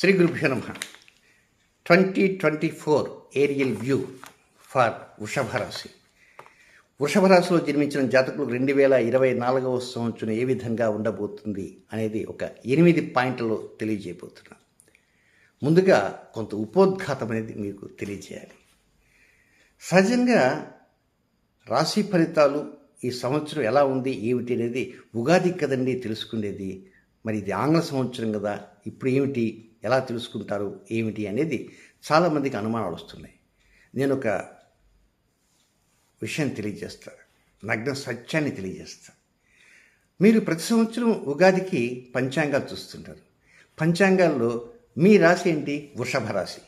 శ్రీ గురుభ్యో నమ. Twenty twenty four aerial view for వృషభ రాశి వృషభ రాశిలో జన్మించిన జాతకులకు రెండు వేల ఇరవై నాలుగవ సంవత్సరం ఏ విధంగా ఉండబోతుంది అనేది ఒక ఎనిమిది పాయింట్లలో తెలియజేయబోతున్నాను ముందుగా కొంత ఉపోద్ఘాతం అనేది మీకు తెలియజేయాలి. సహజంగా రాశి ఫలితాలు ఈ సంవత్సరం ఎలా ఉంది ఏమిటి అనేది ఉగాది కదండి తెలుసుకునేది. మరి ఇది ఆంగ్ల సంవత్సరం కదా ఇప్పుడు ఏమిటి? ఎలా తెలుసుకుంటారు ఏమిటి అనేది చాలామందికి అనుమానాలు వస్తున్నాయి. నేను ఒక విషయం తెలియజేస్తా నగ్న సత్యాన్ని తెలియజేస్తా. మీరు ప్రతి సంవత్సరం ఉగాదికి పంచాంగాలు చూస్తుంటారు. పంచాంగాల్లో మీ రాశి ఏంటి? వృషభ రాశి.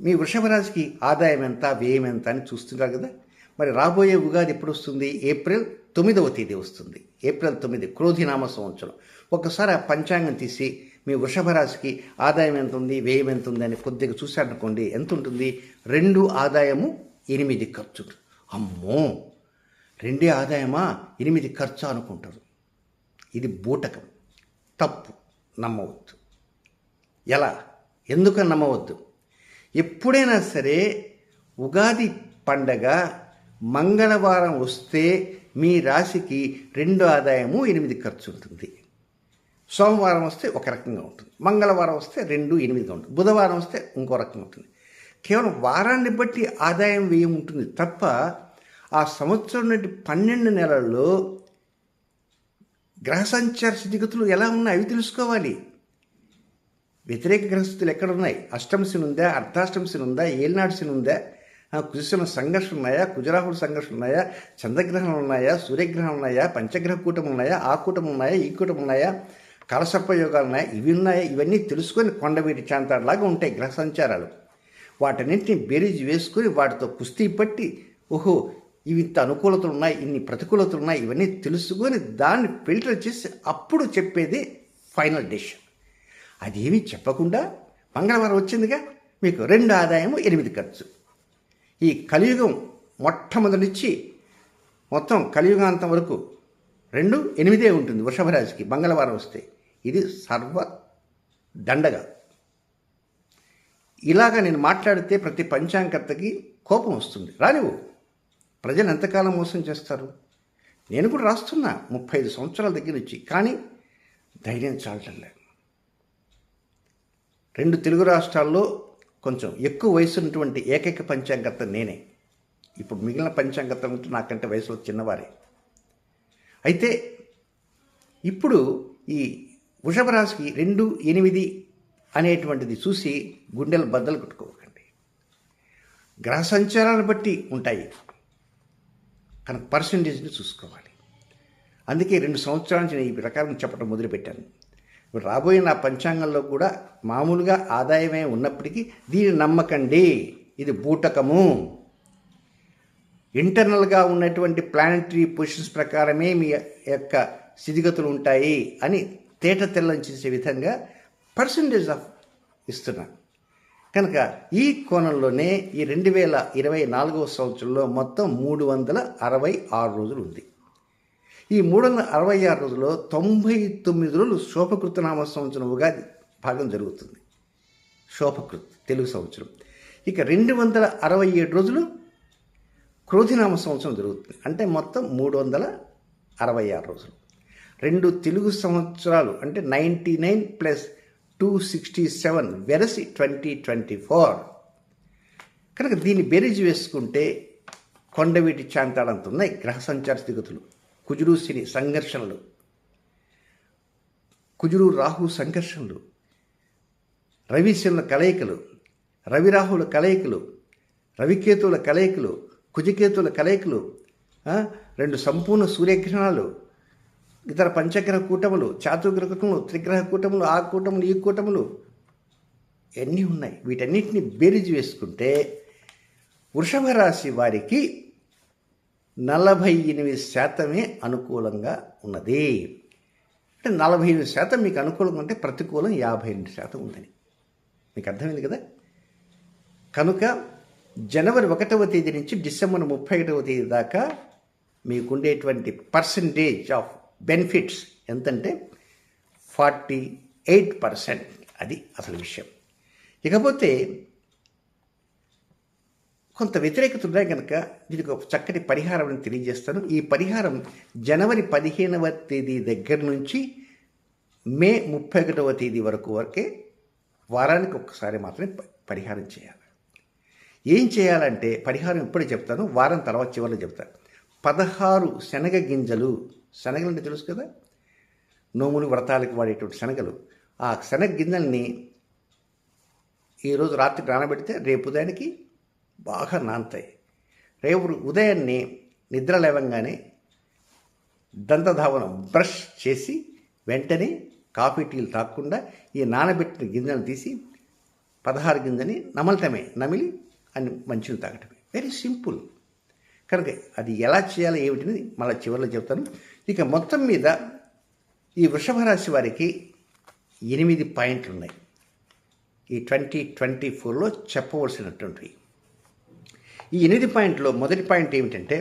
మీ వృషభ రాశికి ఆదాయం ఎంత వ్యయం ఎంత అని చూస్తుంటారు కదా? మరి రాబోయే ఉగాది ఎప్పుడు వస్తుంది ఏప్రిల్ తొమ్మిదవ తేదీ వస్తుంది. ఏప్రిల్ తొమ్మిది క్రోధినామ సంవత్సరం. ఒకసారి ఆ పంచాంగం తీసి మీ వృషభ రాశికి ఆదాయం ఎంత ఉంది వ్యయం ఎంత ఉంది అని కొద్దిగా చూశారనుకోండి ఎంత ఉంటుంది రెండు ఆదాయము ఎనిమిది ఖర్చు. అమ్మో! రెండే ఆదాయమా ఎనిమిది ఖర్చు అనుకుంటారు. ఇది బూటకం. తప్పు. నమ్మవద్దు. ఎలా? ఎందుకని నమ్మవద్దు? ఎప్పుడైనా సరే ఉగాది పండగ మంగళవారం వస్తే మీ రాశికి రెండు ఆదాయము ఎనిమిది ఖర్చు ఉంటుంది. సోమవారం వస్తే ఒక రకంగా ఉంటుంది. మంగళవారం వస్తే రెండు ఎనిమిదిగా ఉంటుంది. బుధవారం వస్తే ఇంకో రకంగా ఉంటుంది. కేవలం వారాన్ని బట్టి ఆదాయం వ్యయం ఉంటుంది తప్ప ఆ సంవత్సరం నుండి పన్నెండు నెలల్లో గ్రహ సంచార స్థితిగతులు ఎలా ఉన్నాయి అవి తెలుసుకోవాలి. వ్యతిరేక గ్రహస్థితులు ఎక్కడ ఉన్నాయి అష్టమశని ఉందా? అర్ధాష్టమశని ఉందా? ఏలినాడు ఉందా? కుజశన సంఘర్షణ ఉన్నాయా? కుజరాహుడు సంఘర్షణ ఉన్నాయా? చంద్రగ్రహణం ఉన్నాయా? సూర్యగ్రహం ఉన్నాయా? పంచగ్రహ కూటం ఉన్నాయా? ఆ కూటం ఉన్నాయా? ఈ కూటం ఉన్నాయా? కలసప్రయోగాలు ఉన్నాయి ఇవి ఉన్నాయి ఇవన్నీ తెలుసుకొని కొండవీటి చాంతాడులాగా ఉంటాయి గ్రహ సంచారాలు. వాటన్నింటిని బేరీజ్ వేసుకొని వాటితో కుస్తీ పట్టి ఓహో ఇవి ఇంత అనుకూలతలు ఉన్నాయి ఇన్ని ప్రతికూలతలు ఉన్నాయి ఇవన్నీ తెలుసుకొని దాన్ని ఫిల్టర్ చేసి అప్పుడు చెప్పేది ఫైనల్ డెసిషన్. అదేమీ చెప్పకుండా మంగళవారం వచ్చిందిగా మీకు రెండు ఆదాయము ఎనిమిది ఖర్చు. ఈ కలియుగం మొట్టమొదటి నుంచి మొత్తం కలియుగాంతం వరకు రెండు ఎనిమిదే ఉంటుంది వృషభరాశికి మంగళవారం వస్తే. ఇది సర్వ దండగా. ఇలాగా నేను మాట్లాడితే ప్రతి పంచాంగకర్తకి కోపం వస్తుంది. రానివు ప్రజలు ఎంతకాలం మోసం చేస్తారు? నేను కూడా రాస్తున్నా ముప్పై ఐదు సంవత్సరాల దగ్గర నుంచి కానీ ధైర్యం చాలటం లేదు. రెండు తెలుగు రాష్ట్రాల్లో కొంచెం ఎక్కువ వయసు ఉన్నటువంటి ఏకైక పంచాంగత నేనే. ఇప్పుడు మిగిలిన పంచాంగత ఉంటే నాకంటే వయసులో చిన్నవారే. అయితే ఇప్పుడు ఈ వృషభ రాశికి రెండు ఎనిమిది అనేటువంటిది చూసి గుండెలు బద్దలు కొట్టుకోకండి. గ్రహ సంచారాన్ని బట్టి ఉంటాయి. కనుక పర్సంటేజ్ని చూసుకోవాలి. అందుకే రెండు సంవత్సరాల నుంచి నేను ఈ ప్రకారం చెప్పడం మొదలుపెట్టాను. ఇప్పుడు రాబోయే నా పంచాంగంలో కూడా మామూలుగా ఆదాయమే ఉన్నప్పటికీ దీన్ని నమ్మకండి. ఇది బూటకము. ఇంటర్నల్గా ఉన్నటువంటి ప్లానటరీ పొజిషన్స్ ప్రకారమే మీ యొక్క స్థితిగతులు ఉంటాయి అని తేట తెల్లం చేసే విధంగా పర్సంటేజ్ ఆఫ్ ఇస్తున్నాను కనుక ఈ కోణంలోనే ఈ రెండు వేల ఇరవై నాలుగవ సంవత్సరంలో మొత్తం మూడు వందల అరవై ఆరు రోజులు ఉంది ఈ మూడు వందల అరవై ఆరు రోజుల్లో తొంభై తొమ్మిది రోజులు శోభకృతనామ సంవత్సరం ఉగాది భాగం జరుగుతుంది. శోభకృత్ తెలుగు సంవత్సరం. ఇక రెండు వందల అరవై ఏడు రోజులు క్రోధినామ సంవత్సరం జరుగుతుంది. అంటే మొత్తం మూడు వందల అరవై ఆరు రోజులు. రెండు తెలుగు సంవత్సరాలు అంటే ninety nine plus two sixty seven వెరసి ట్వంటీ ట్వంటీ ఫోర్. కనుక దీన్ని బెరీజ్ వేసుకుంటే కొండవీటి చాంతాడంత ఉన్నాయి గ్రహ సంచార స్థితిగతులు. కుజురు శని సంఘర్షణలు. కుజురు రాహు సంఘర్షణలు. రవిశనుల కలయికలు. రవిరాహుల కలయికలు. రవికేతువుల కలయికలు. కుజకేతువుల కలయికలు రెండు సంపూర్ణ సూర్యగ్రహణాలు ఇతర పంచగ్రహ కూటములు చాతుర్గ్రహ కూటములు త్రిగ్రహ కూటములు ఆ కూటములు ఈ కూటములు ఎన్ని ఉన్నాయి? వీటన్నిటిని బేరీజ్ వేసుకుంటే వృషభ రాశి వారికి నలభై ఎనిమిది శాతమే అనుకూలంగా ఉన్నది. అంటే నలభై ఎనిమిది శాతం మీకు అనుకూలంగా ఉంటే ప్రతికూలం యాభై ఎనిమిది శాతం ఉందని. మీకు అర్థమైంది కదా? కనుక జనవరి ఒకటవ తేదీ నుంచి డిసెంబర్ ముప్పై ఒకటవ తేదీ దాకా మీకుండేటువంటి పర్సంటేజ్ ఆఫ్ బెనిఫిట్స్ ఎంతంటే ఫార్టీ ఎయిట్ పర్సెంట్ అది అసలు విషయం. ఇకపోతే కొంత వ్యతిరేకత ఉన్నాయి కనుక దీనికి ఒక చక్కటి పరిహారం అని తెలియజేస్తాను. ఈ పరిహారం జనవరి పదిహేనవ తేదీ దగ్గర నుంచి మే ముప్పై ఒకటవ తేదీ వరకు వరకే వారానికి ఒక్కసారి మాత్రమే ప- పరిహారం చేయాలి. ఏం చేయాలంటే పరిహారం ఇప్పుడే చెప్తాను వారం తర్వాత చివరిలో చెప్తాను పదహారు శనగ గింజలు శనగలు అంటే తెలుసు కదా? నోములు వ్రతాలకు వాడేటువంటి శనగలు. ఆ శనగ గింజల్ని ఈరోజు రాత్రి నానబెడితే రేపు ఉదయానికి బాగా నానతాయి. రేపు ఉదయాన్నే నిద్ర లేవంగానే దంతధావనం బ్రష్ చేసి వెంటనే కాఫీ టీలు తాకుండా ఈ నానబెట్టిన గింజలను తీసి పదహారు గింజని నమలటమే నమిలి అని మంచిని తాగటమే. వెరీ సింపుల్ కనుక అది ఎలా చేయాలో ఏమిటిని మళ్ళీ చివరిలో చెప్తాను. ఇక మొత్తం మీద ఈ వృషభ రాశి వారికి ఎనిమిది పాయింట్లు ఉన్నాయి ఈ ట్వంటీ ట్వంటీ ఫోర్లో చెప్పవలసినటువంటివి. ఈ ఎనిమిది పాయింట్లో మొదటి పాయింట్ ఏమిటంటే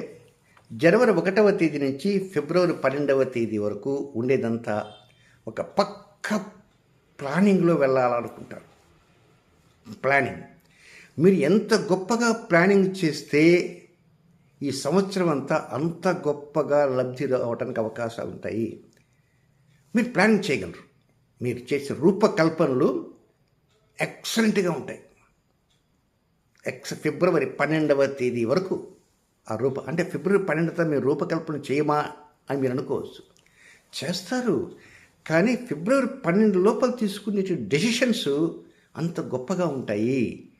జనవరి ఒకటవ తేదీ నుంచి ఫిబ్రవరి పన్నెండవ తేదీ వరకు ఉండేదంతా ఒక పక్క ప్లానింగ్లో వెళ్ళాలనుకుంటారు. ప్లానింగ్. మీరు ఎంత గొప్పగా ప్లానింగ్ చేస్తే ఈ సంవత్సరం అంతా అంత గొప్పగా లబ్ధి రావడానికి అవకాశాలు ఉంటాయి. మీరు ప్లానింగ్ చేయగలరు. మీరు చేసే రూపకల్పనలు ఎక్సలెంట్గా ఉంటాయి. ఎక్స్ ఫిబ్రవరి పన్నెండవ తేదీ వరకు ఆ రూప అంటే ఫిబ్రవరి పన్నెండుతో మీరు రూపకల్పన చేయమా అని మీరు అనుకోవచ్చు. చేస్తారు. కానీ ఫిబ్రవరి పన్నెండు లోపల తీసుకునే డెసిషన్స్ అంత గొప్పగా ఉంటాయి.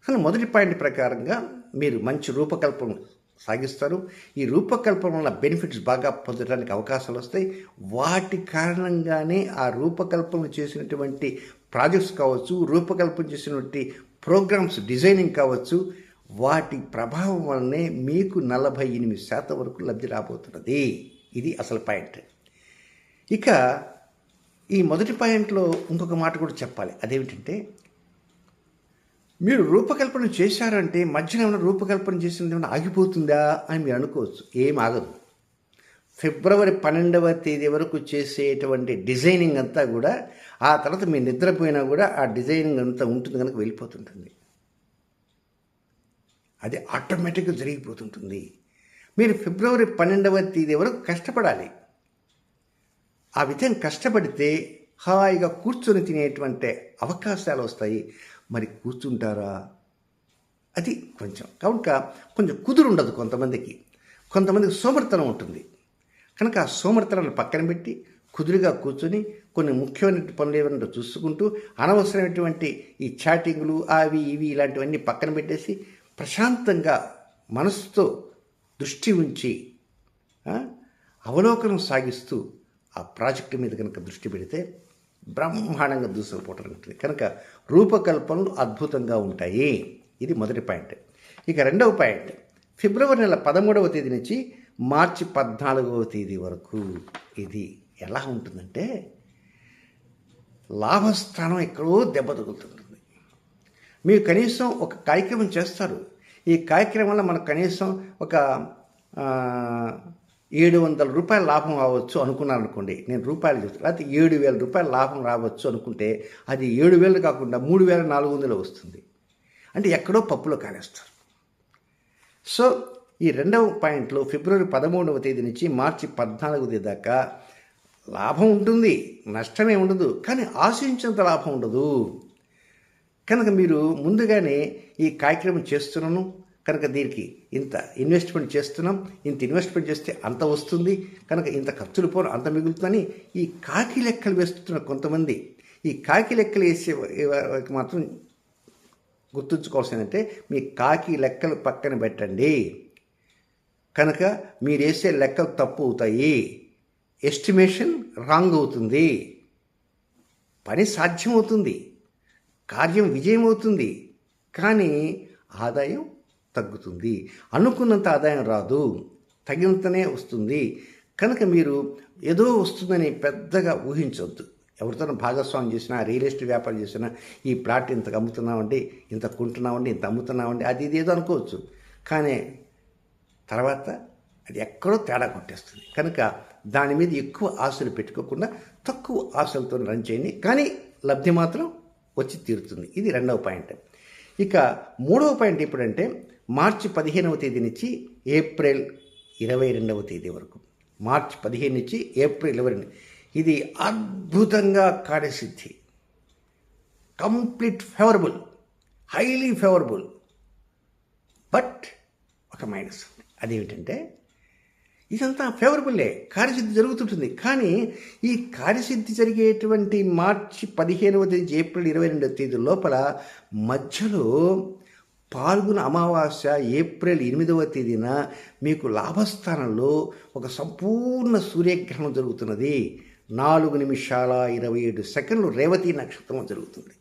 అసలు మొదటి పాయింట్ ప్రకారంగా మీరు మంచి రూపకల్పన సాగిస్తారు. ఈ రూపకల్పన వల్ల బెనిఫిట్స్ బాగా పొందడానికి అవకాశాలు వస్తాయి. వాటి కారణంగానే ఆ రూపకల్పన చేసినటువంటి ప్రాజెక్ట్స్ కావచ్చు రూపకల్పన చేసినటువంటి ప్రోగ్రామ్స్ డిజైనింగ్ కావచ్చు వాటి ప్రభావం వల్లనే మీకు నలభై ఎనిమిది శాతం వరకు లబ్ధి రాబోతున్నది. ఇది అసలు పాయింట్. ఇక ఈ మొదటి పాయింట్లో ఇంకొక మాట కూడా చెప్పాలి. అదేమిటంటే మీరు రూపకల్పన చేశారంటే మధ్యలో ఏమైనా రూపకల్పన చేసింది ఏమైనా ఆగిపోతుందా అని మీరు అనుకోవచ్చు. ఏం ఆగదు. ఫిబ్రవరి పన్నెండవ తేదీ వరకు చేసేటువంటి డిజైనింగ్ అంతా కూడా ఆ తర్వాత మీరు నిద్రపోయినా కూడా ఆ డిజైనింగ్ అంతా ఉంటుంది కనుక వెళ్ళిపోతుంటుంది. అది ఆటోమేటిక్గా జరిగిపోతుంటుంది. మీరు ఫిబ్రవరి పన్నెండవ తేదీ వరకు కష్టపడాలి. ఆ విధంగా కష్టపడితే హాయిగా కూర్చొని తినేటువంటి అవకాశాలు వస్తాయి. మరి కూర్చుంటారా? అది కొంచెం. కనుక కొంచెం కుదురుండదు కొంతమందికి. కొంతమందికి సోమర్తనం ఉంటుంది. కనుక ఆ సోమర్తనాన్ని పక్కన పెట్టి కుదురుగా కూర్చొని కొన్ని ముఖ్యమైన పనులు ఏమైనా చూసుకుంటూ అనవసరమైనటువంటి ఈ చాటింగ్లు అవి ఇవి ఇలాంటివన్నీ పక్కన పెట్టేసి ప్రశాంతంగా మనసుతో దృష్టి ఉంచి అవలోకనం సాగిస్తూ ఆ ప్రాజెక్టు మీద కనుక దృష్టి పెడితే బ్రహ్మాండంగా దూసుకుపోవటం ఉంటుంది కనుక రూపకల్పనలు అద్భుతంగా ఉంటాయి. ఇది మొదటి పాయింట్. ఇక రెండవ పాయింట్. ఫిబ్రవరి నెల పదమూడవ తేదీ నుంచి మార్చి పద్నాలుగవ తేదీ వరకు ఇది ఎలా ఉంటుందంటే లాభస్థానం ఎక్కడో దెబ్బ తగులుతుంటుంది. మీరు కనీసం ఒక కార్యక్రమం చేస్తారు. ఈ కార్యక్రమంలో మనకు కనీసం ఒక ఏడు వందల రూపాయల లాభం రావచ్చు అనుకున్నాను అనుకోండి నేను రూపాయలు చెప్తాను లేకపోతే ఏడు వేల రూపాయల లాభం రావచ్చు అనుకుంటే అది ఏడు వేలు కాకుండా మూడు వేల నాలుగు వందలు వస్తుంది. అంటే ఎక్కడో పప్పులో కాలేస్తారు. సో ఈ రెండవ పాయింట్లో ఫిబ్రవరి పదమూడవ తేదీ నుంచి మార్చి పద్నాలుగవ తేదీ దాకా లాభం ఉంటుంది నష్టమే ఉండదు కానీ ఆశించినంత లాభం ఉండదు. కనుక మీరు ముందుగానే ఈ కార్యక్రమం చేస్తున్నాను. కనుక దీనికి ఇంత ఇన్వెస్ట్మెంట్ చేస్తున్నాం ఇంత ఇన్వెస్ట్మెంట్ చేస్తే అంత వస్తుంది కనుక ఇంత ఖర్చులు పోను అంత మిగులుతుందని ఈ కాకి లెక్కలు వేస్తున్న కొంతమంది ఈ కాకి లెక్కలు వేసే వారికి మాత్రం గుర్తుంచుకోవాల్సిందంటే మీ కాకి లెక్కలు పక్కన పెట్టండి. కనుక మీరు వేసే లెక్కలు తప్పు అవుతాయి. ఎస్టిమేషన్ రాంగ్ అవుతుంది. పని సాధ్యమవుతుంది కార్యం విజయం అవుతుంది. కానీ ఆదాయం తగ్గుతుంది. అనుకున్నంత ఆదాయం రాదు. తగినంతనే వస్తుంది. కనుక మీరు ఏదో వస్తుందని పెద్దగా ఊహించవద్దు ఎవరితోనో భాగస్వామ్యం చేసినా రియల్ ఎస్టేట్ వ్యాపారం చేసినా ఈ ప్లాట్ ఇంత అమ్ముతున్నామండి ఇంత కొంటున్నామండి ఇంత అమ్ముతున్నామండి అది ఇది ఏదో అనుకోవచ్చు. కానీ తర్వాత అది ఎక్కడో తేడా కొట్టేస్తుంది. కనుక దాని మీద ఎక్కువ ఆశలు పెట్టుకోకుండా తక్కువ ఆశలతో రన్ చేయండి. కానీ లబ్ధి మాత్రం వచ్చి తీరుతుంది. ఇది రెండవ పాయింట్. ఇక మూడవ పాయింట్ ఎప్పుడంటే మార్చి పదిహేనవ తేదీ నుంచి ఏప్రిల్ ఇరవై రెండవ తేదీ వరకు. మార్చి పదిహేను నుంచి ఏప్రిల్ ఇరవై రెండు. ఇది అద్భుతంగా కార్యసిద్ధి. Complete favourable. Highly favourable. But ఒక మైనస్. అదేమిటంటే ఇదంతా ఫేవరబుల్లే. కార్యసిద్ధి జరుగుతుంటుంది. కానీ ఈ కార్యసిద్ధి జరిగేటువంటి మార్చి పదిహేనవ తేదీ ఏప్రిల్ ఇరవై రెండవ తేదీ లోపల మధ్యలో పాల్గొన అమావాస్య ఏప్రిల్ ఎనిమిదవ తేదీన మీకు లాభస్థానంలో ఒక సంపూర్ణ సూర్యగ్రహణం జరుగుతున్నది. నాలుగు నిమిషాల ఇరవై ఏడు సెకండ్లు రేవతి నక్షత్రం జరుగుతుంది.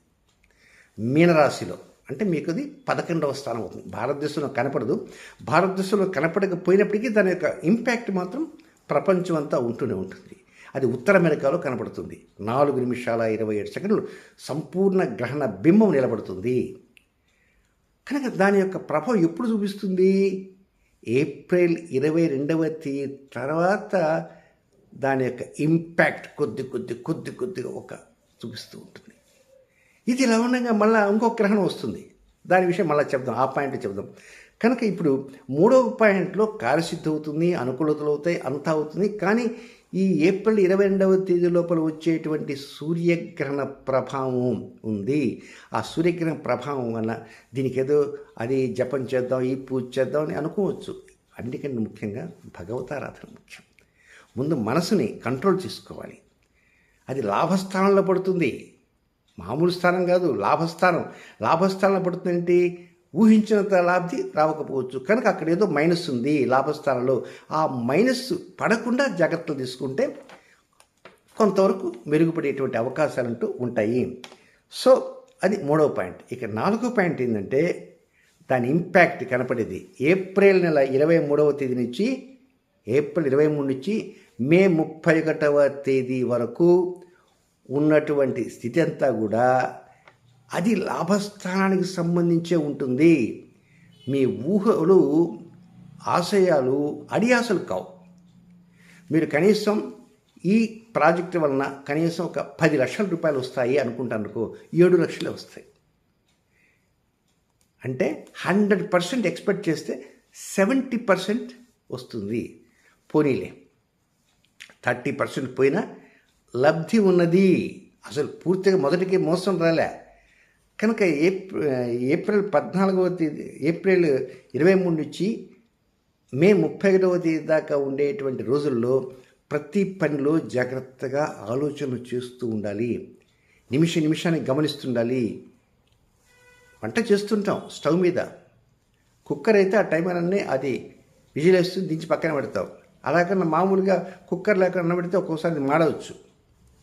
మీనరాశిలో అంటే మీకు అది పదకొండవ స్థానం అవుతుంది. భారతదేశంలో కనపడదు. భారతదేశంలో కనపడకపోయినప్పటికీ దాని యొక్క ఇంపాక్ట్ మాత్రం ప్రపంచం అంతా ఉంటూనే ఉంటుంది. అది ఉత్తర అమెరికాలో కనపడుతుంది. నాలుగు నిమిషాల ఇరవై ఏడు సెకండ్లు సంపూర్ణ గ్రహణ బింబం నిలబడుతుంది. కనుక దాని యొక్క ప్రభావం ఎప్పుడు చూపిస్తుంది? ఏప్రిల్ ఇరవై రెండవ తేదీ తర్వాత దాని యొక్క ఇంపాక్ట్ కొద్ది కొద్ది కొద్ది కొద్దిగా ఒక చూపిస్తూ ఉంటుంది. ఇది ఇలా ఉండగా మళ్ళీ ఇంకొక గ్రహణం వస్తుంది. దాని విషయం మళ్ళీ చెప్దాం ఆ పాయింట్ చెప్దాం. కనుక ఇప్పుడు మూడవ పాయింట్లో కార్యసిద్ధి అవుతుంది అనుకూలతలు అవుతాయి అంతా అవుతుంది. కానీ ఈ ఏప్రిల్ ఇరవై రెండవ తేదీ లోపల వచ్చేటువంటి సూర్యగ్రహణ ప్రభావం ఉంది. ఆ సూర్యగ్రహణ ప్రభావం వల్ల దీనికి ఏదో అది జపం చేద్దాం ఈ పూజ చేద్దాం అని అనుకోవచ్చు. అన్నికంటే ముఖ్యంగా భగవతారాధన ముఖ్యం. ముందు మనసుని కంట్రోల్ చేసుకోవాలి. అది లాభస్థానంలో పడుతుంది. మామూలు స్థానం కాదు లాభస్థానం. లాభస్థానంలో పడుతుందంటే ఊహించినంత లాభి రావకపోవచ్చు. కనుక అక్కడ ఏదో మైనస్ ఉంది లాభస్థానంలో. ఆ మైనస్ పడకుండా జాగ్రత్తలు తీసుకుంటే కొంతవరకు మెరుగుపడేటువంటి అవకాశాలు అంటూ ఉంటాయి. సో అది మూడవ పాయింట్. ఇక నాలుగో పాయింట్ ఏంటంటే దాని ఇంపాక్ట్ కనపడేది. ఏప్రిల్ నెల ఇరవై మూడవ తేదీ నుంచి ఏప్రిల్ ఇరవై మూడు నుంచి మే ముప్పై ఒకటవ తేదీ వరకు ఉన్నటువంటి స్థితి అంతా కూడా అది లాభస్థానానికి సంబంధించే ఉంటుంది. మీ ఊహలు ఆశయాలు అడియాసలు కావు. మీరు కనీసం ఈ ప్రాజెక్టు వలన కనీసం ఒక పది లక్షల రూపాయలు వస్తాయి అనుకుంటానుకో ఏడు లక్షలే వస్తాయి. అంటే హండ్రెడ్ పర్సెంట్ ఎక్స్పెక్ట్ చేస్తే సెవెంటీ పర్సెంట్ వస్తుంది. పోనీలే. థర్టీ పర్సెంట్ పోయినా లబ్ధి ఉన్నది. అసలు పూర్తిగా మొదటికి మోసం రాలే. కనుక ఏప్రిల్ ఏప్రిల్ పద్నాలుగవ తేదీ ఏప్రిల్ ఇరవై మూడు నుంచి మే ముప్పై ఒకటవ తేదీ దాకా ఉండేటువంటి రోజుల్లో ప్రతి పనిలో జాగ్రత్తగా ఆలోచనలు చేస్తూ ఉండాలి. నిమిష నిమిషాన్ని గమనిస్తుండాలి. వంట చేస్తుంటాం స్టవ్ మీద. కుక్కర్ అయితే ఆ టైం అన్నీ అది విజిల్ వేస్తుంది దించి పక్కన పెడతాం. అలాగన్నా మామూలుగా కుక్కర్ లేకుండా పెడితే ఒక్కోసారి మాడవచ్చు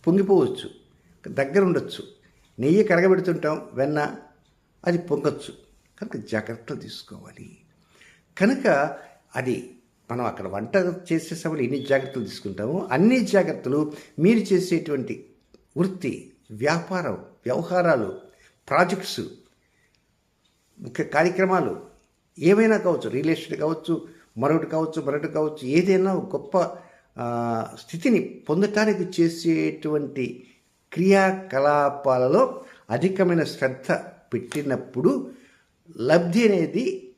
పొంగిపోవచ్చు దగ్గర ఉండొచ్చు. నెయ్యి కరగబెడుతుంటాం వెన్న అది పొంగచ్చు. కనుక జాగ్రత్తలు తీసుకోవాలి. కనుక అది మనం అక్కడ వంట చేసే సమయంలో ఎన్ని జాగ్రత్తలు తీసుకుంటామో అన్ని జాగ్రత్తలు మీరు చేసేటువంటి వృత్తి వ్యాపారం వ్యవహారాలు ప్రాజెక్ట్స్ ముఖ్య కార్యక్రమాలు ఏమైనా కావచ్చు రియల్ ఎస్టేట్ కావచ్చు మరొకటి కావచ్చు మరొకటి కావచ్చు ఏదైనా గొప్ప స్థితిని పొందటానికి చేసేటువంటి క్రియాకలాపాలలో అధికమైన శ్రద్ధ పెట్టినప్పుడు లబ్ధి అనేది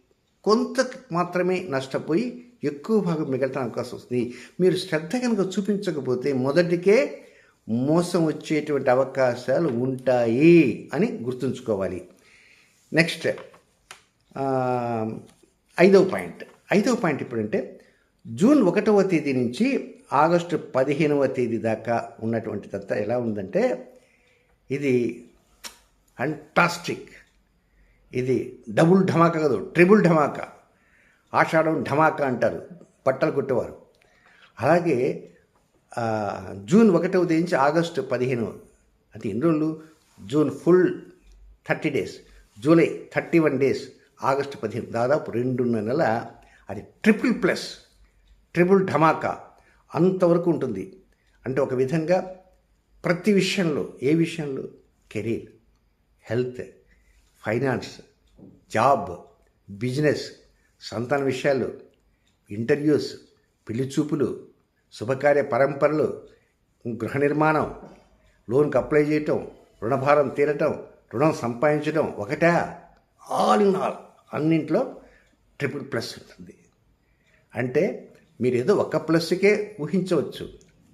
కొంత మాత్రమే నష్టపోయి ఎక్కువ భాగం మిగలటం అవకాశం వస్తుంది. మీరు శ్రద్ధ కనుక చూపించకపోతే మొదటికే మోసం వచ్చేటువంటి అవకాశాలు ఉంటాయి అని గుర్తుంచుకోవాలి. నెక్స్ట్ ఐదవ పాయింట్. ఐదవ పాయింట్ ఇప్పుడంటే జూన్ ఒకటవ తేదీ నుంచి ఆగస్టు పదిహేనవ తేదీ దాకా ఉన్నటువంటిదంతా ఎలా ఉందంటే ఇది అంటాస్టిక్ ఇది డబుల్ ఢమాకా కాదు ట్రిబుల్ ఢమాకా ఆషాఢం ఢమాకా అంటారు బట్టలు కుట్టేవారు. అలాగే జూన్ ఒకటవ తేదీ నుంచి ఆగస్టు పదిహేను అది ఎన్ని రోజులు? June full thirty days July thirty one days August పదిహేను దాదాపు రెండున్నర నెల అది ట్రిపుల్ ప్లస్ ట్రిపుల్ ఢమాకా అంతవరకు ఉంటుంది. అంటే ఒక విధంగా ప్రతి విషయంలో ఏ విషయంలో? Career health finance job business సంతాన విషయాలు ఇంటర్వ్యూస్ పెళ్ళి చూపులు శుభకార్య పరంపరలు గృహ నిర్మాణం లోన్కి అప్లై చేయటం రుణభారం తీరటం రుణం సంపాదించడం ఒకటే? ఆల్ ఇన్ ఆల్ అన్నింట్లో ట్రిపుల్ ప్లస్ ఉంటుంది. అంటే మీరు ఏదో ఒక ప్లస్కే ఊహించవచ్చు.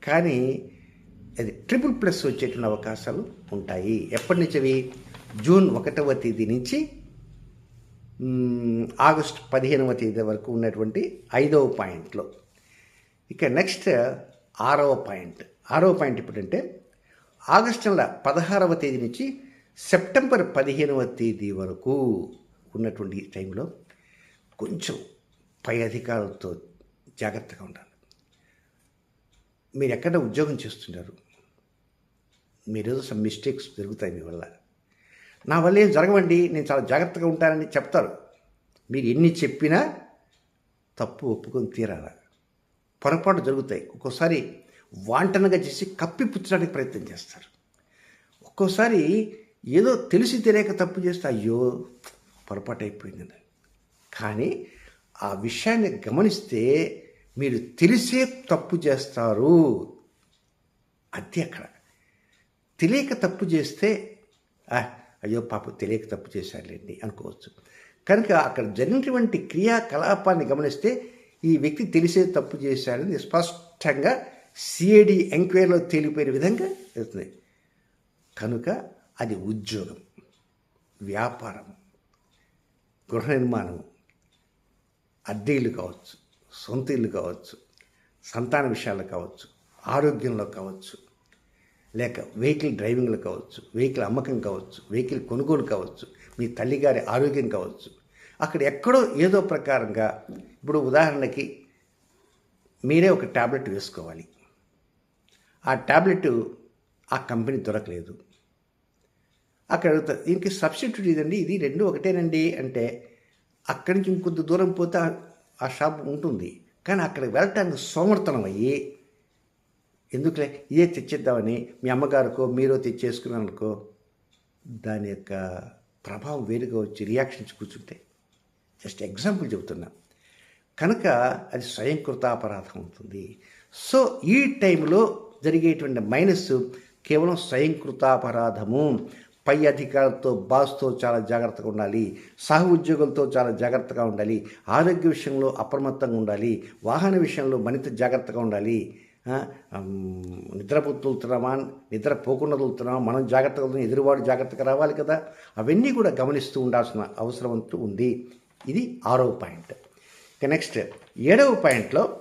కానీ అది ట్రిపుల్ ప్లస్ వచ్చేటువంటి అవకాశాలు ఉంటాయి. ఎప్పటి నుంచి అవి? జూన్ ఒకటవ తేదీ నుంచి ఆగస్ట్ పదిహేనవ తేదీ వరకు ఉన్నటువంటి ఐదవ పాయింట్లో. ఇక నెక్స్ట్ ఆరవ పాయింట్. ఆరవ పాయింట్ ఇప్పుడంటే ఆగస్టు నెల పదహారవ తేదీ నుంచి సెప్టెంబర్ పదిహేనవ తేదీ వరకు ఉన్నటువంటి టైంలో కొంచెం పై అధికారులతో జాగ్రత్తగా ఉండాలి. మీరు ఎక్కడ ఉద్యోగం చేస్తున్నారు మీరేదో సమ్ మిస్టేక్స్ జరుగుతాయి మీ వల్ల. నా వల్ల ఏం జరగవండి నేను చాలా జాగ్రత్తగా ఉంటానని చెప్తారు. మీరు ఎన్ని చెప్పినా తప్పు ఒప్పుకొని తీరాల? పొరపాటు జరుగుతాయి. ఒక్కోసారి వాంటనగా చేసి కప్పి పుచ్చడానికి ప్రయత్నం చేస్తారు. ఒక్కోసారి ఏదో తెలిసి తెలియక తప్పు చేస్తే అయ్యో పొరపాటు అయిపోయిందని కానీ ఆ విషయాన్ని గమనిస్తే మీరు తెలిసే తప్పు చేస్తారు. అది అక్కడ. తెలియక తప్పు చేస్తే "ఆ, అయ్యో పాప తెలియక తప్పు చేశారులేండి అనుకోవచ్చు. కనుక అక్కడ జరిగినటువంటి క్రియాకలాపాన్ని గమనిస్తే ఈ వ్యక్తి తెలిసే తప్పు చేశాడని స్పష్టంగా సిఐడి ఎంక్వైరీలో తేలిపోయిన విధంగా వెళ్తుంది కనుక అది ఉద్యోగం వ్యాపారం గృహ నిర్మాణం అద్దె ఇల్లు కావచ్చు. సొంత ఇల్లు కావచ్చు సంతాన విషయాలు కావచ్చు ఆరోగ్యంలో కావచ్చు లేక వెహికల్ డ్రైవింగ్లో కావచ్చు వెహికల్ అమ్మకం కావచ్చు వెహికల్ కొనుగోలు కావచ్చు మీ తల్లిగారి ఆరోగ్యం కావచ్చు. అక్కడ ఎక్కడో ఏదో ప్రకారంగా ఇప్పుడు ఉదాహరణకి మీరే ఒక ట్యాబ్లెట్ వేసుకోవాలి. ఆ ట్యాబ్లెట్ ఆ కంపెనీ దొరకలేదు. అక్కడ అడుగుతారు దీనికి సబ్స్టిట్యూట్ ఇదండి ఇది రెండు ఒకటేనండి అంటే అక్కడి నుంచి ఇంకొంత దూరం పోతే ఆ- షాప్ ఉంటుంది. కానీ అక్కడికి వెళ్ళటానికి సోమర్థనం అయ్యి ఎందుకులే ఇదే తెచ్చిద్దామని మీ అమ్మగారికో మీరో తెచ్చేసుకున్నాను దాని యొక్క ప్రభావం వేరుగా వచ్చి రియాక్షన్స్ కూర్చుంటాయి జస్ట్ ఎగ్జాంపుల్ చెబుతున్నా. కనుక అది స్వయంకృతాపరాధం అవుతుంది. సో ఈ టైంలో జరిగేటువంటి మైనస్ కేవలం స్వయంకృతాపరాధము. పై అధికారులతో బాస్తో చాలా జాగ్రత్తగా ఉండాలి. సహ ఉద్యోగులతో చాలా జాగ్రత్తగా ఉండాలి. ఆరోగ్య విషయంలో అప్రమత్తంగా ఉండాలి. వాహన విషయంలో మరింత జాగ్రత్తగా ఉండాలి. ఆ, ఉమ్, నిద్రపోతున్నామా నిద్ర పోకుండా తోలుతున్నామా? మనం జాగ్రత్తగా ఎదురువాడు జాగ్రత్తగా రావాలి కదా? అవన్నీ కూడా గమనిస్తూ ఉండాల్సిన అవసరం అంటూ ఉంది. ఇది ఆరవ పాయింట్. ఇక నెక్స్ట్ ఏడవ పాయింట్లో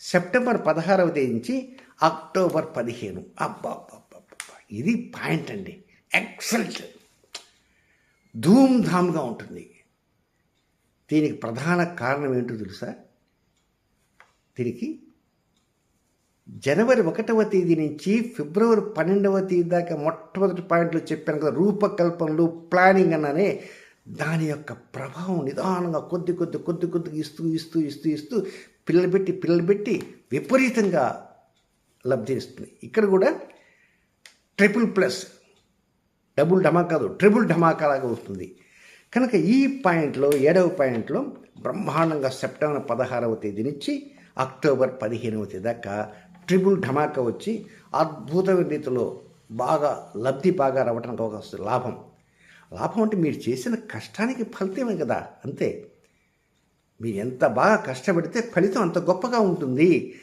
సెప్టెంబర్ పదహారవ తేదీ నుంచి అక్టోబర్ పదిహేను. అబ్బా, అబ్బా, అబ్బా. ఇది పాయింట్ అండి. ఎక్సలెంట్. ధూమ్ధామ్గా ఉంటుంది. దీనికి ప్రధాన కారణం ఏంటో తెలుసా? దీనికి జనవరి ఒకటవ తేదీ నుంచి ఫిబ్రవరి పన్నెండవ తేదీ దాకా మొట్టమొదటి పాయింట్లో చెప్పాను కదా రూపకల్పనలు ప్లానింగ్ అన్ననే దాని యొక్క ప్రభావం నిదానంగా కొద్ది కొద్ది కొద్ది కొద్దిగా ఇస్తూ ఇస్తూ ఇస్తూ ఇస్తూ పిల్లలు పెట్టి పిల్లలు పెట్టి విపరీతంగా లబ్ధిస్తుంది ఇక్కడ కూడా ట్రిపుల్ ప్లస్ డబుల్ ధమాకా కాదు ట్రిపుల్ ధమాకా లాగా వస్తుంది. కనుక ఈ పాయింట్లో ఏడవ పాయింట్లో బ్రహ్మాండంగా సెప్టెంబర్ పదహారవ తేదీ నుంచి అక్టోబర్ పదిహేనవ తేదీ దాకా ట్రిపుల్ ఢమాకా వచ్చి అద్భుతమైన రీతిలో బాగా లబ్ధి బాగా రావడానికి ఒక వస్తుంది లాభం. లాభం అంటే మీరు చేసిన కష్టానికి ఫలితమే కదా అంతే. మీరు ఎంత బాగా కష్టపడితే ఫలితం అంత గొప్పగా ఉంటుంది.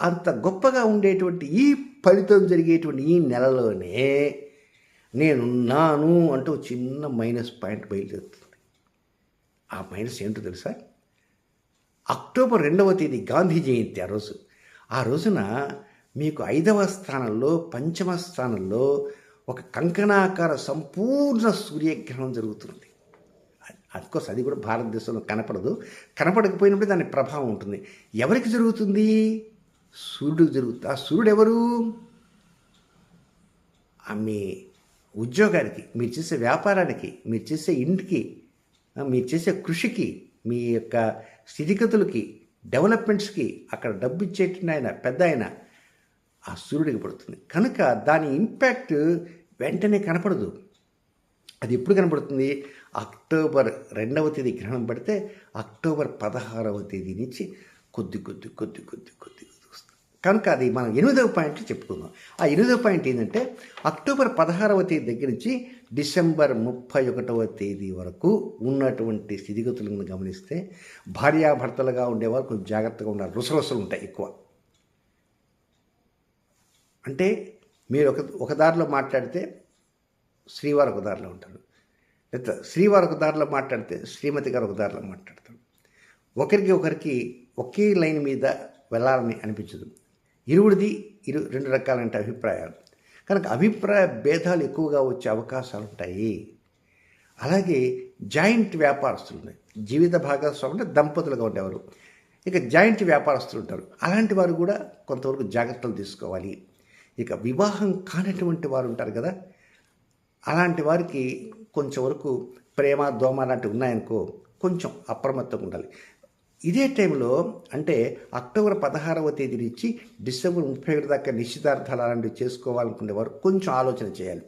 అంత గొప్పగా ఉండేటువంటి ఈ ఫలితం జరిగేటువంటి ఈ నెలలోనే నేనున్నాను అంటూ చిన్న మైనస్ పాయింట్ బయలుదేరుతుంది. ఆ మైనస్ ఏంటో తెలుసా? అక్టోబర్ రెండవ తేదీ గాంధీ జయంతి ఆ రోజు. ఆ రోజున మీకు ఐదవ స్థానంలో పంచమ స్థానంలో ఒక కంకణాకార సంపూర్ణ సూర్యగ్రహణం జరుగుతుంది. అఫ్కోర్స్ అది కూడా భారతదేశంలో కనపడదు. కనపడకపోయినప్పుడు దాని ప్రభావం ఉంటుంది. ఎవరికి జరుగుతుంది? సూర్యుడికి జరుగుతుంది. ఆ సూర్యుడు ఎవరు? ఆ మీ ఉద్యోగానికి మీరు చేసే వ్యాపారానికి మీరు చేసే ఇంటికి మీరు చేసే కృషికి మీ యొక్క స్థితిగతులకి డెవలప్మెంట్స్కి అక్కడ డబ్బు ఇచ్చేటువంటి ఆయన పెద్ద ఆయన ఆ సూర్యుడికి పడుతుంది. కనుక దాని ఇంపాక్ట్ వెంటనే కనపడదు. అది ఎప్పుడు కనపడుతుంది? అక్టోబర్ రెండవ తేదీ గ్రహణం పడితే అక్టోబర్ పదహారవ తేదీ నుంచి కొద్ది కొద్ది కొద్ది కొద్ది కొద్ది కొద్ది కనుక అది మనం ఎనిమిదవ పాయింట్ చెప్పుకుందాం. ఆ ఎనిమిదవ పాయింట్ ఏంటంటే అక్టోబర్ పదహారవ తేదీ దగ్గర నుంచి డిసెంబర్ ముప్పై ఒకటవ తేదీ వరకు ఉన్నటువంటి స్థితిగతులను గమనిస్తే భార్యాభర్తలుగా ఉండేవారు కొంచెం జాగ్రత్తగా ఉండాలి. రుసరుసలు ఉంటాయి ఎక్కువ. అంటే మీరు ఒక ఒక దారిలో మాట్లాడితే శ్రీవారు ఒక దారిలో ఉంటారు లేదా శ్రీవారు ఒక దారిలో మాట్లాడితే శ్రీమతి గారు ఒక దారిలో మాట్లాడతారు. ఒకరికి ఒకరికి ఒకే లైన్ మీద వెళ్ళాలని అనిపించదు. ఇరువుడిది ఇరు రెండు రకాలంటే అభిప్రాయాలు. కనుక అభిప్రాయ భేదాలు ఎక్కువగా వచ్చే అవకాశాలు ఉంటాయి. అలాగే జాయింట్ వ్యాపారస్తులు ఉన్నాయి. జీవిత భాగస్వామి అంటే దంపతులుగా ఉండేవారు. ఇక జాయింట్ వ్యాపారస్తులు ఉంటారు. అలాంటి వారు కూడా కొంతవరకు జాగ్రత్తలు తీసుకోవాలి. ఇక వివాహం కానటువంటి వారు ఉంటారు కదా అలాంటి వారికి కొంచెం వరకు ప్రేమ దోమ లాంటివి ఉన్నాయనుకో కొంచెం అప్రమత్తంగా ఉండాలి. ఇదే టైంలో అంటే అక్టోబర్ పదహారవ తేదీ నుంచి డిసెంబర్ ముప్పై ఒకటి దాకా నిశ్చితార్థాలు అలాంటివి చేసుకోవాలనుకునే వారు కొంచెం ఆలోచన చేయాలి.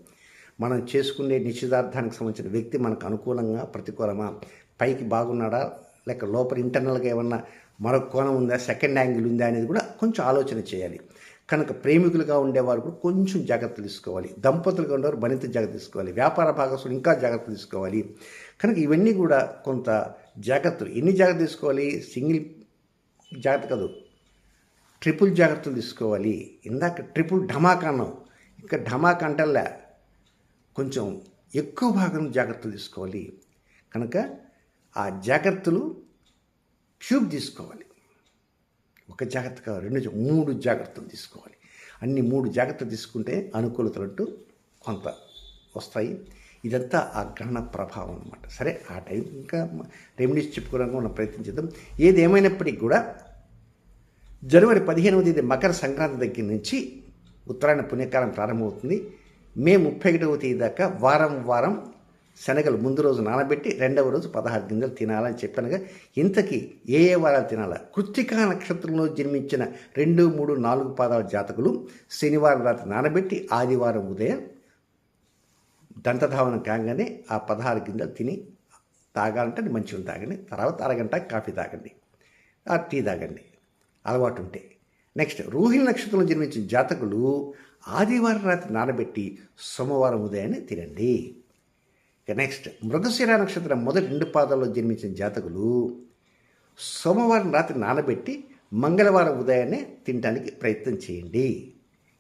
మనం చేసుకునే నిశ్చితార్థానికి సంబంధించిన వ్యక్తి మనకు అనుకూలంగా ప్రతికూలమా? పైకి బాగున్నాడా? లేక లోపల ఇంటర్నల్గా ఏమన్నా మరొక కోణం ఉందా? సెకండ్ యాంగిల్ ఉందా? అనేది కూడా కొంచెం ఆలోచన చేయాలి. కనుక ప్రేమికులుగా ఉండేవారు కూడా కొంచెం జాగ్రత్తలు తీసుకోవాలి. దంపతులుగా ఉండేవారు మరింత జాగ్రత్త తీసుకోవాలి. వ్యాపార భాగస్వాములు ఇంకా జాగ్రత్త తీసుకోవాలి. కనుక ఇవన్నీ కూడా కొంత జాగ్రత్తలు. ఎన్ని జాగ్రత్త తీసుకోవాలి? సింగిల్ జాగ్రత్త కాదు. ట్రిపుల్ జాగ్రత్తలు తీసుకోవాలి. ఇందాక ట్రిపుల్ ఢమాకానం ఇంకా ఢమాకంటల్లా కొంచెం ఎక్కువ భాగం జాగ్రత్తలు తీసుకోవాలి. కనుక ఆ జాగ్రత్తలు క్యూబ్ తీసుకోవాలి. ఒక జాగ్రత్త కాదు రెండు మూడు జాగ్రత్తలు తీసుకోవాలి. అన్ని మూడు జాగ్రత్తలు తీసుకుంటే అనుకూలతలు అంటూ కొంత వస్తాయి. ఇదంతా ఆ గ్రహణ ప్రభావం అనమాట సరే ఆ టైం ఇంకా రెమెడీస్ చెప్పుకోవడానికి మనం ప్రయత్నించేద్దాం ఏది ఏమైనప్పటికీ కూడా జనవరి పదిహేనవ తేదీ మకర సంక్రాంతి దగ్గర నుంచి ఉత్తరాయణ పుణ్యకాలం ప్రారంభమవుతుంది. మే ముప్పై ఒకటవ తేదీ దాకా వారం వారం శనగలు ముందు రోజు నానబెట్టి రెండవ రోజు పదహారు గింజలు తినాలని చెప్పానుగా. ఇంతకీ ఏ ఏ వారాలు తినాలా? కృత్తికా నక్షత్రంలో జన్మించిన రెండు మూడు నాలుగు పాదాల జాతకులు శనివారం రాత్రి నానబెట్టి ఆదివారం ఉదయం దంతధావనం కాగానే ఆ పదహారు గింజలు తిని తాగాలంటే మంచిగా తాగండి. తర్వాత అరగంట కాఫీ తాగండి. ఆ టీ తాగండి. అలవాటు ఉంటే నెక్స్ట్ రోహిణి నక్షత్రంలో జన్మించిన జాతకులు ఆదివారం రాత్రి నానబెట్టి సోమవారం ఉదయాన్నే తినండి. ఇక నెక్స్ట్ మృగశిర నక్షత్రం మొదటి రెండు పాదాల్లో జన్మించిన జాతకులు సోమవారం రాత్రి నానబెట్టి మంగళవారం ఉదయాన్నే తినడానికి ప్రయత్నం చేయండి.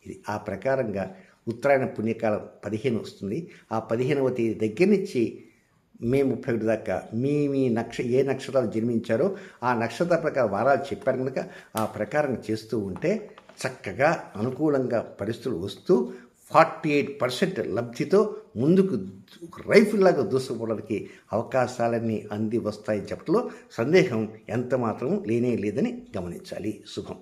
ఇది ఆ ప్రకారంగా ఉత్తరాయణ పుణ్యకాలం పదిహేను వస్తుంది. ఆ పదిహేనవ తేదీ దగ్గర నుంచి మే ముప్పై ఒకటి దాకా మీ మీ నక్ష ఏ నక్షత్రాలు జన్మించారో ఆ నక్షత్ర ప్రకారం వారాలు చెప్పారు కనుక ఆ ప్రకారం చేస్తూ ఉంటే చక్కగా అనుకూలంగా పరిస్థితులు వస్తూ ఫార్టీ ఎయిట్ పర్సెంట్ లబ్ధితో ముందుకు రైఫిల్లాగా దూసుకోవడానికి దూసుకుపోవడానికి అవకాశాలన్నీ అంది వస్తాయని చెప్పడంలో సందేహం ఎంత మాత్రం లేనే లేదని గమనించాలి. శుభం.